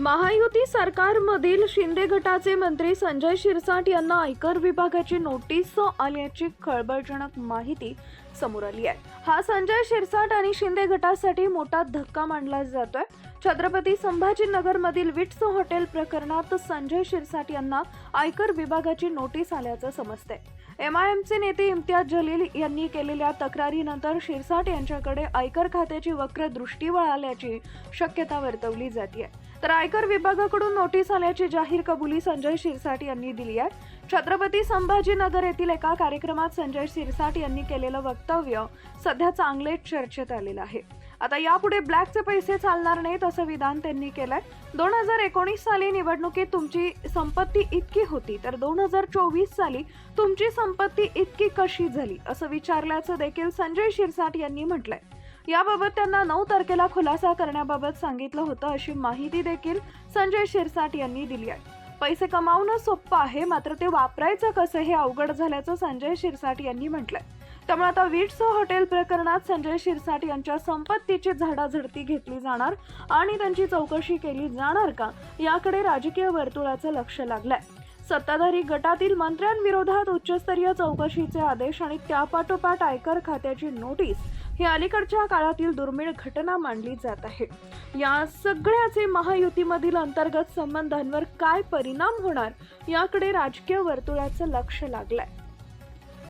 महायुती सरकारमधील शिंदे गटाचे मंत्री संजय शिरसाट यांना आयकर विभागाची नोटीस आल्याची खळबळजनक माहिती समोर आली आहे. हा संजय शिरसाट आणि शिंदे गटासाठी मोठा धक्का मानला जातोय. छत्रपती संभाजीनगरमधील विट्स हॉटेल प्रकरणात संजय शिरसाट यांना आयकर विभागाची नोटीस आल्याचं समजतंय. एमचे नेते इम्तियाज जलील यांनी केलेल्या तक्रारीनंतर शिरसाट यांच्याकडे आयकर खात्याची वक्र दृष्टी वळाल्याची शक्यता वर्तवली जाते तर आयकर विभागाकडून नोटीस आल्याची जाहीर कबुली संजय शिरसाट यांनी दिली आहे. छत्रपती संभाजीनगर येथील एका कार्यक्रमात संजय शिरसाट यांनी केलेलं वक्तव्य सध्या चांगले चर्चेत आलेलं आहे. आता यापुढे ब्लॅकचे पैसे चालणार नाहीत असं विधान त्यांनी केलंय. दोन हजार एकोणीस साली निवडणुकीत तुमची संपत्ती इतकी होती तर दोन हजार चोवीस साली तुमची संपत्ती इतकी कशी झाली असं विचारल्याचं देखील संजय शिरसाट यांनी म्हटलंय. याबाबत त्यांना नऊ तारखेला खुलासा करण्याबाबत सांगितलं होतं अशी माहिती देखील संजय शिरसाट यांनी दिली आहे. पैसे कमावणं सोपं आहे मात्र ते वापरायचं कसं हे अवघड झाल्याचं संजय शिरसाट यांनी म्हटलंय. त्यामुळे आता विट्स हॉटेल प्रकरणात संजय शिरसाट यांच्या संपत्तीची झाडाझडती घेतली जाणार आणि त्यांची चौकशी केली जाणार का याकडे राजकीय वर्तुळाचं लक्ष लागलंय. सत्ताधारी गटातील मंत्र्यांविरोधात उच्चस्तरीय चौकशीचे आदेश आणि त्यापाठोपाठ आयकर खात्याची नोटीस ही अलीकडच्या काळातील दुर्मिळ घटना मानली जात आहे. या सगळ्याचे महायुतीमधील अंतर्गत संबंधांवर काय परिणाम होणार याकडे राजकीय वर्तुळाचं लक्ष लागलंय.